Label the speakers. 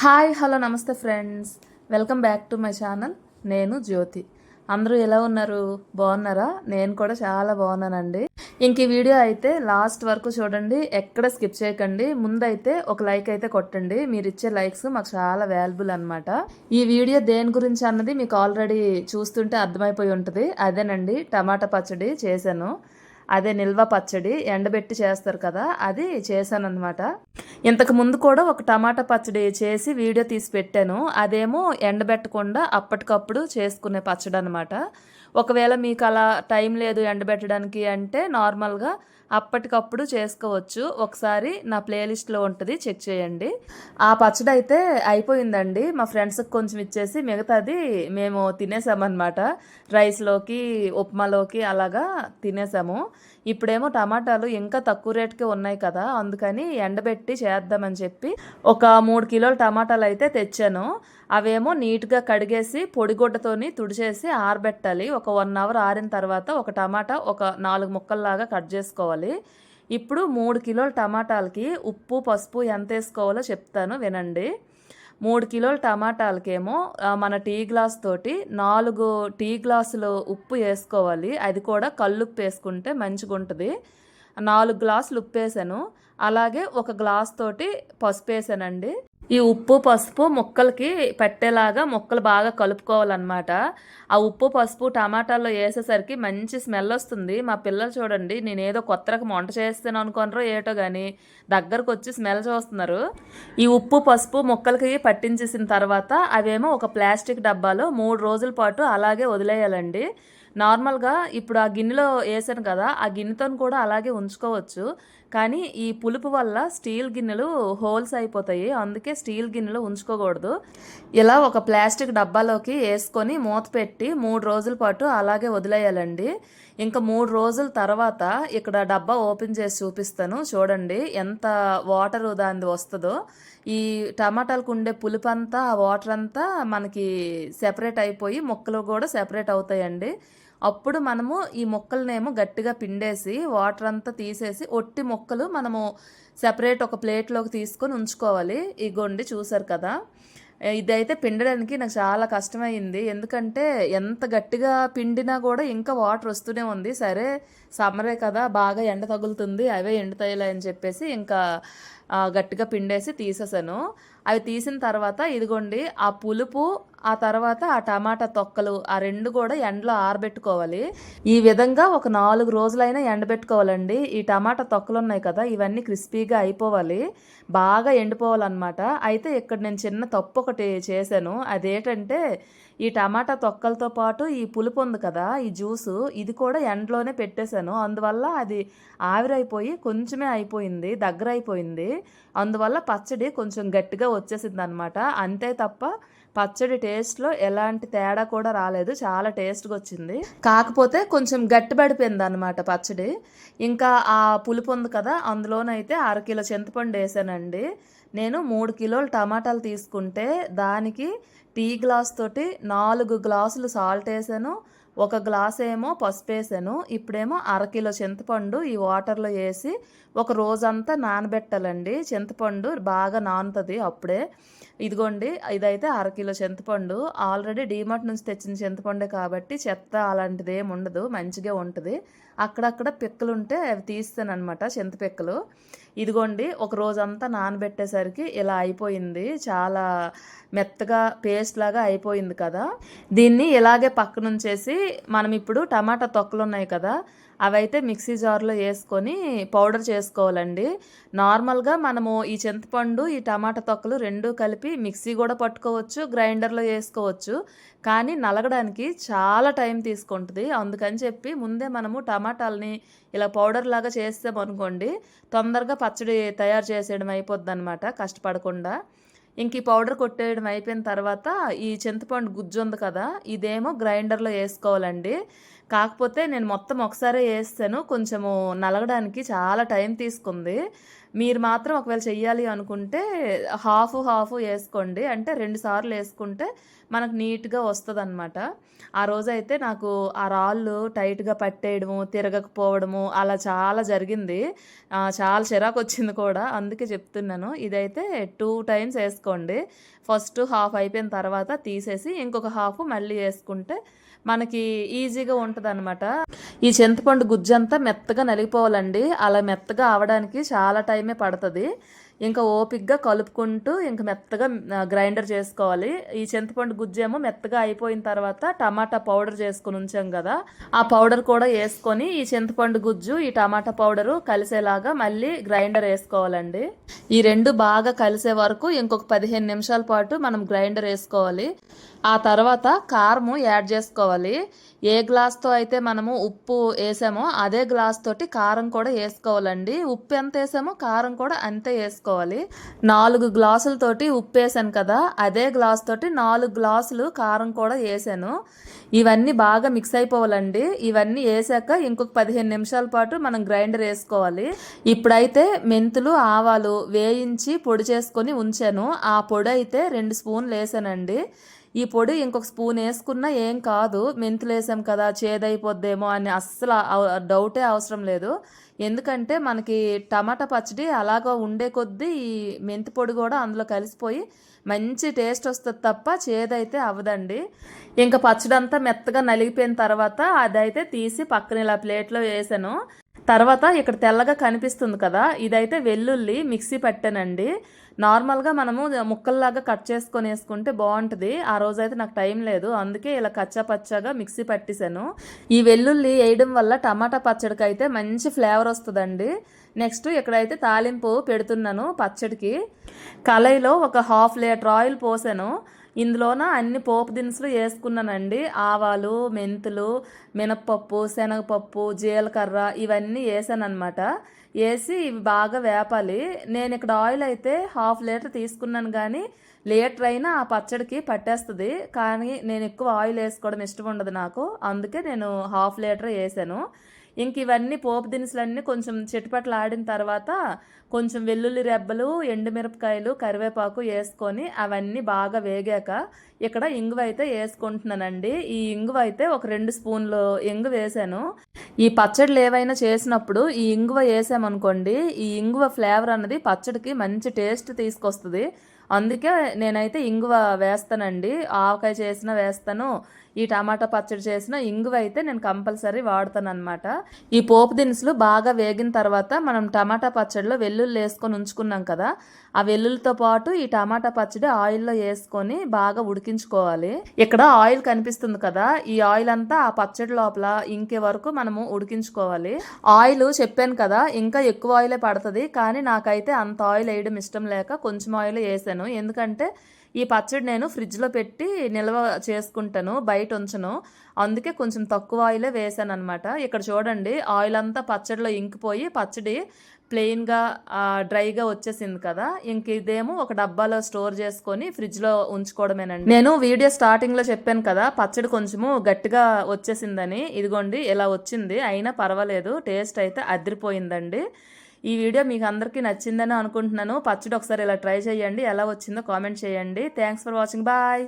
Speaker 1: Hi hello నమస్తే friends. Welcome back to my channel. నేను జ్యోతి. అందరూ ఎలా ఉన్నారు? బాగున్నారా? నేను కూడా చాలా బాగున్నానండి. ఇంక ఈ వీడియో అయితే లాస్ట్ వరకు చూడండి. ఎక్కడ స్కిప్ చేయకండి. ముందైతే ఒక లైక్ అయితే కొట్టండి. మీరు ఇచ్చే లైక్స్ మాకు చాలా వాల్యుబుల్ అనమాట ఈ వీడియో దేని గురించి అన్నది మీకు ఆల్రెడీ చూస్తుంటే అర్థమైపోయి ఉంటుంది. అదేనండి టమాటా పచ్చడి చేశాను. అదే నిల్వ పచ్చడి ఎండబెట్టి చేస్తారు కదా అది చేశాను అనమాట ఇంతకు ముందు కూడా ఒక టమాటా పచ్చడి చేసి వీడియో తీసి పెట్టాను అదేమో ఎండబెట్టకుండా అప్పటికప్పుడు చేసుకునే పచ్చడి అనమాట ఒకవేళ మీకు అలా టైం లేదు ఎండబెట్టడానికి అంటే నార్మల్గా అప్పటికప్పుడు చేసుకోవచ్చు. ఒకసారి నా ప్లేలిస్ట్లో ఉంటుంది చెక్ చేయండి. ఆ పచ్చడి అయితే అయిపోయిందండి. మా ఫ్రెండ్స్కి కొంచెం ఇచ్చేసి మిగతాది మేము తినేసామన్నమాట. రైస్లోకి ఉప్మాలోకి అలాగా తినేసాము. ఇప్పుడేమో టమాటాలు ఇంకా తక్కువ రేట్కే ఉన్నాయి కదా అందుకని ఎండబెట్టి చేద్దామని చెప్పి ఒక మూడు కిలోల టమాటాలు అయితే తెచ్చాను. అవేమో నీట్గా కడిగేసి పొడిగుడ్డతోని తుడిచేసి ఆరబెట్టాలి. ఒక వన్ అవర్ ఆరిన తర్వాత ఒక టమాటా ఒక నాలుగు ముక్కల్లాగా కట్ చేసుకోవాలి. ఇప్పుడు మూడు కిలోల టమాటాలకి ఉప్పు పసుపు ఎంత వేసుకోవాలో చెప్తాను వినండి. మూడు కిలోల టమాటాలకేమో మన టీ గ్లాస్ తోటి నాలుగు టీ గ్లాసులు ఉప్పు వేసుకోవాలి. అది కూడా కల్లుప్పు వేసుకుంటే మంచిగా ఉంటుంది నాలుగు గ్లాసులు ఉప్పు వేసాను. అలాగే ఒక గ్లాస్ తోటి పసుపు వేసానండి. ఈ ఉప్పు పసుపు ముక్కలకి పెట్టేలాగా ముక్కలు బాగా కలుపుకోవాలన్నమాట. ఆ ఉప్పు పసుపు టమాటాల్లో వేసేసరికి మంచి స్మెల్ వస్తుంది. మా పిల్లలు చూడండి నేను ఏదో కొత్త రకం వంట చేస్తాను అనుకోనరో ఏటో కానీ దగ్గరకు వచ్చి స్మెల్ చూస్తున్నారు. ఈ ఉప్పు పసుపు ముక్కలకి పట్టించేసిన తర్వాత అవేమో ఒక ప్లాస్టిక్ డబ్బాలో మూడు రోజుల పాటు అలాగే వదిలేయాలండి. నార్మల్గా ఇప్పుడు ఆ గిన్నెలో వేసాను కదా ఆ గిన్నెతో కూడా అలాగే ఉంచుకోవచ్చు. కానీ ఈ పులుపు వల్ల స్టీల్ గిన్నెలు హోల్స్ అయిపోతాయి. అందుకే స్టీల్ గిన్నెలు ఉంచుకోకూడదు. ఇలా ఒక ప్లాస్టిక్ డబ్బాలోకి వేసుకొని మూత పెట్టి మూడు రోజుల పాటు అలాగే వదిలేయాలండి. ఇంకా మూడు రోజుల తర్వాత ఇక్కడ డబ్బా ఓపెన్ చేసి చూపిస్తాను. చూడండి ఎంత వాటర్ దాని వస్తుందో. ఈ టమాటాలకు ఉండే పులుపు అంతా ఆ వాటర్ అంతా మనకి సెపరేట్ అయిపోయి ముక్కలు కూడా సెపరేట్ అవుతాయండి. అప్పుడు మనము ఈ మొక్కలనేమో గట్టిగా పిండేసి వాటర్ అంతా తీసేసి ఒట్టి మొక్కలు మనము సెపరేట్ ఒక ప్లేట్లోకి తీసుకొని ఉంచుకోవాలి. ఈ గొండి చూసారు కదా. ఇదైతే పిండడానికి నాకు చాలా కష్టమైంది. ఎందుకంటే ఎంత గట్టిగా పిండినా కూడా ఇంకా వాటర్ వస్తూనే ఉంది. సరే సమ్మరే కదా బాగా ఎండ తగులుతుంది అవే ఎండుతాయిలే అని చెప్పేసి ఇంకా గట్టిగా పిండేసి తీసేసాను. అవి తీసిన తర్వాత ఇదిగోండి ఆ పులుపు ఆ తర్వాత ఆ టమాటా తొక్కలు ఆ రెండు కూడా ఎండలో ఆరబెట్టుకోవాలి. ఈ విధంగా ఒక నాలుగు రోజులైనా ఎండబెట్టుకోవాలండి. ఈ టమాటా తొక్కలు ఉన్నాయి కదా ఇవన్నీ క్రిస్పీగా అయిపోవాలి. బాగా ఎండిపోవాలన్నమాట. అయితే ఇక్కడ నేను చిన్న తప్పు ఒకటి చేశాను. అదేంటంటే ఈ టమాటా తొక్కలతో పాటు ఈ పులుపు ఉంది కదా ఈ జ్యూసు ఇది కూడా ఎండలోనే పెట్టేశాను. అందువల్ల అది ఆవిరైపోయి కొంచెమే అయిపోయింది దగ్గర అయిపోయింది అందువల్ల పచ్చడి కొంచెం గట్టిగా వచ్చేసింది అనమాట అంతే తప్ప పచ్చడి టేస్ట్లో ఎలాంటి తేడా కూడా రాలేదు. చాలా టేస్ట్గా వచ్చింది. కాకపోతే కొంచెం గట్టిపడిపోయింది అనమాట పచ్చడి. ఇంకా ఆ పులుపు ఉంది కదా అందులోనైతే అరకిలో చింతపండు వేసానండి. నేను మూడు కిలోలు టమాటాలు తీసుకుంటే దానికి టీ గ్లాస్ తోటి నాలుగు గ్లాసులు సాల్ట్ వేసాను ఒక గ్లాస్ ఏమో పసుపు వేసాను ఇప్పుడేమో అరకిలో చింతపండు ఈ వాటర్లో వేసి ఒక రోజంతా నానబెట్టాలండి. చింతపండు బాగా నానుతుంది అప్పుడే. ఇదిగోండి ఇదైతే అరకిలో చింతపండు. ఆల్రెడీ డీమార్ట్ నుంచి తెచ్చిన చింతపండే కాబట్టి చెత్త అలాంటిది ఏమి ఉండదు మంచిగా ఉంటుంది. అక్కడక్కడ పిక్కలు ఉంటే అవి తీస్తాను అనమాట చింతపిక్కలు ఇదిగోండి ఒక రోజంతా నానబెట్టేసరికి ఇలా అయిపోయింది. చాలా మెత్తగా పేస్ట్ లాగా అయిపోయింది కదా. దీన్ని ఇలాగే పక్కనుంచేసి మనం ఇప్పుడు టమాటా తొక్కలు ఉన్నాయి కదా అవైతే మిక్సీ జార్లో వేసుకొని పౌడర్ చేసుకోవాలండి. నార్మల్గా మనము ఈ చింతపండు ఈ టమాటా తొక్కలు రెండు కలిపి మిక్సీ కూడా పట్టుకోవచ్చు గ్రైండర్లో వేసుకోవచ్చు. కానీ నలగడానికి చాలా టైం తీసుకుంటుంది. అందుకని చెప్పి ముందే మనము టమాటాలని ఇలా పౌడర్ లాగా చేస్తామనుకోండి తొందరగా పచ్చడి తయారు చేసేయడం అయిపోద్ది అనమాట కష్టపడకుండా. ఇంక ఈ పౌడర్ కొట్టేయడం అయిపోయిన తర్వాత ఈ చింతపండు గుజ్జు ఉంది కదా ఇదేమో గ్రైండర్లో వేసుకోవాలండి. కాకపోతే నేను మొత్తం ఒకసారే వేస్తాను కొంచెము నలగడానికి చాలా టైం తీసుకుంది. మీరు మాత్రం ఒకవేళ చెయ్యాలి అనుకుంటే హాఫ్ హాఫ్ వేసుకోండి. అంటే రెండు సార్లు వేసుకుంటే మనకు నీట్గా వస్తుంది అనమాట ఆ రోజైతే నాకు ఆ రాళ్ళు టైట్గా పట్టేయడము తిరగకపోవడము అలా చాలా జరిగింది. చాలా చిరాకు వచ్చింది కూడా. అందుకే చెప్తున్నాను. ఇదైతే టూ టైమ్స్ వేసుకోండి. ఫస్ట్ హాఫ్ అయిపోయిన తర్వాత తీసేసి ఇంకొక హాఫ్ మళ్ళీ వేసుకుంటే మనకి ఈజీగా ఉంటుంది అనమాట ఈ చింతపండు గుజ్జు అంతా మెత్తగా నలిగిపోవాలండి. అలా మెత్తగా అవడానికి చాలా టైమే పడుతుంది. ఇంకా ఓపిక్గా కలుపుకుంటూ ఇంకా మెత్తగా గ్రైండర్ చేసుకోవాలి. ఈ చింతపండు గుజ్జేమో మెత్తగా అయిపోయిన తర్వాత టమాటా పౌడర్ చేసుకుని ఉంచాం కదా ఆ పౌడర్ కూడా వేసుకొని ఈ చింతపండు గుజ్జు ఈ టమాటా పౌడరు కలిసేలాగా మళ్ళీ గ్రైండర్ వేసుకోవాలండి. ఈ రెండు బాగా కలిసే వరకు ఇంకొక పదిహేను నిమిషాల పాటు మనం గ్రైండర్ వేసుకోవాలి. ఆ తర్వాత కారము యాడ్ చేసుకోవాలి. ఏ గ్లాస్తో అయితే మనము ఉప్పు వేసామో అదే గ్లాస్ తోటి కారం కూడా వేసుకోవాలండి. ఉప్పు ఎంత వేసామో కారం కూడా అంతే వేసుకోవాలి. నాలుగు గ్లాసులతోటి ఉప్పు వేసాను కదా అదే గ్లాస్ తోటి నాలుగు గ్లాసులు కారం కూడా వేసాను. ఇవన్నీ బాగా మిక్స్ అయిపోవాలండి. ఇవన్నీ వేసాక ఇంకొక పదిహేను నిమిషాల పాటు మనం గ్రైండర్ వేసుకోవాలి. ఇప్పుడైతే మెంతులు ఆవాలు వేయించి పొడి చేసుకొని ఉంచాను. ఆ పొడి అయితే రెండు స్పూన్లు వేసానండి. ఈ పొడి ఇంకొక స్పూన్ వేసుకున్నా ఏం కాదు మెంతులు వేసాం కదా చేదైపోద్దేమో అని అస్సలు డౌటే అవసరం లేదు. ఎందుకంటే మనకి టమాటా పచ్చడి అలాగా ఉండే కొద్దీ ఈ మెంతి పొడి కూడా అందులో కలిసిపోయి మంచి టేస్ట్ వస్తుంది తప్ప చేదైతే అవ్వదండి. ఇంకా పచ్చడి అంతా మెత్తగా నలిగిపోయిన తర్వాత అదైతే తీసి పక్కన ఇలా ప్లేట్లో వేసాను. తర్వాత ఇక్కడ తెల్లగా కనిపిస్తుంది కదా ఇదైతే వెల్లుల్లి మిక్సీ పట్టానండి. నార్మల్గా మనము ముక్కల్లాగా కట్ చేసుకొని వేసుకుంటే బాగుంటుంది. ఆ రోజైతే నాకు టైం లేదు అందుకే ఇలా కచ్చా పచ్చాగా మిక్సీ పట్టేశాను. ఈ వెల్లుల్లి వేయడం వల్ల టమాటా పచ్చడికి అయితే మంచి ఫ్లేవర్ వస్తుందండి. నెక్స్ట్ ఇక్కడైతే తాలింపు పెడుతున్నాను పచ్చడికి. కళాయిలో ఒక హాఫ్ లీటర్ ఆయిల్ పోసాను. ఇందులోన అన్ని పోపు దినుసులు వేసుకున్నానండి. ఆవాలు మెంతులు మినప్పప్పు శనగపప్పు జీలకర్ర ఇవన్నీ వేసాను అనమాట వేసి ఇవి బాగా వేపాలి. నేను ఇక్కడ ఆయిల్ అయితే హాఫ్ లీటర్ తీసుకున్నాను కానీ లీటర్ అయినా ఆ పచ్చడికి పట్టేస్తుంది. కానీ నేను ఎక్కువ ఆయిల్ వేసుకోవడం ఇష్టం ఉండదు నాకు. అందుకే నేను హాఫ్ లీటర్ వేసాను. ఇంక ఇవన్నీ పోపు దినుసులన్నీ కొంచెం చిటపట్లు ఆడిన తర్వాత కొంచెం వెల్లుల్లి రెబ్బలు ఎండుమిరపకాయలు కరివేపాకు వేసుకొని అవన్నీ బాగా వేగాక ఇక్కడ ఇంగువ అయితే వేసుకుంటున్నానండి. ఈ ఇంగువ అయితే ఒక రెండు స్పూన్లు ఇంగు వేసాను. ఈ పచ్చడిలు ఏవైనా చేసినప్పుడు ఈ ఇంగువ వేసామనుకోండి ఈ ఇంగువ ఫ్లేవర్ అన్నది పచ్చడికి మంచి టేస్ట్ తీసుకొస్తుంది. అందుకే నేనైతే ఇంగువ వేస్తానండి. ఆవకాయ చేసిన వేస్తాను. ఈ టమాటా పచ్చడి చేసిన ఇంగువ అయితే నేను కంపల్సరీ వాడతాను అనమాట ఈ పోపు దినుసులు బాగా వేగిన తర్వాత మనం టమాటా పచ్చడిలో వెల్లుల్లి వేసుకొని ఉంచుకున్నాం కదా ఆ వెల్లుల్లితో పాటు ఈ టమాటా పచ్చడి ఆయిల్లో వేసుకొని బాగా ఉడికించుకోవాలి. ఇక్కడ ఆయిల్ కనిపిస్తుంది కదా ఈ ఆయిల్ అంతా ఆ పచ్చడి లోపల ఇంకే వరకు మనము ఉడికించుకోవాలి. ఆయిల్ చెప్పాను కదా ఇంకా ఎక్కువ ఆయిలే పడుతుంది కానీ నాకైతే అంత ఆయిల్ వేయడం ఇష్టం లేక కొంచెం ఆయిల్ వేసాను. ఎందుకంటే ఈ పచ్చడి నేను ఫ్రిడ్జ్లో పెట్టి నిల్వ చేసుకుంటాను బయట బయట ఉంచను అందుకే కొంచెం తక్కువ ఆయిలే వేసాను అనమాట ఇక్కడ చూడండి ఆయిల్ అంతా పచ్చడిలో ఇంకిపోయి పచ్చడి ప్లెయిన్గా డ్రైగా వచ్చేసింది కదా. ఇంక ఇదేమో ఒక డబ్బాలో స్టోర్ చేసుకొని ఫ్రిడ్జ్లో ఉంచుకోవడమేనండి. నేను వీడియో స్టార్టింగ్లో చెప్పాను కదా పచ్చడి కొంచెము గట్టిగా వచ్చేసిందని. ఇదిగోండి ఇలా వచ్చింది. అయినా పర్వాలేదు టేస్ట్ అయితే అదిరిపోయిందండి. ఈ వీడియో మీకు అందరికీ నచ్చిందని అనుకుంటున్నాను. పచ్చడి ఒకసారి ఇలా ట్రై చేయండి. ఎలా వచ్చిందో కామెంట్ చేయండి. Thanks for watching. బాయ్!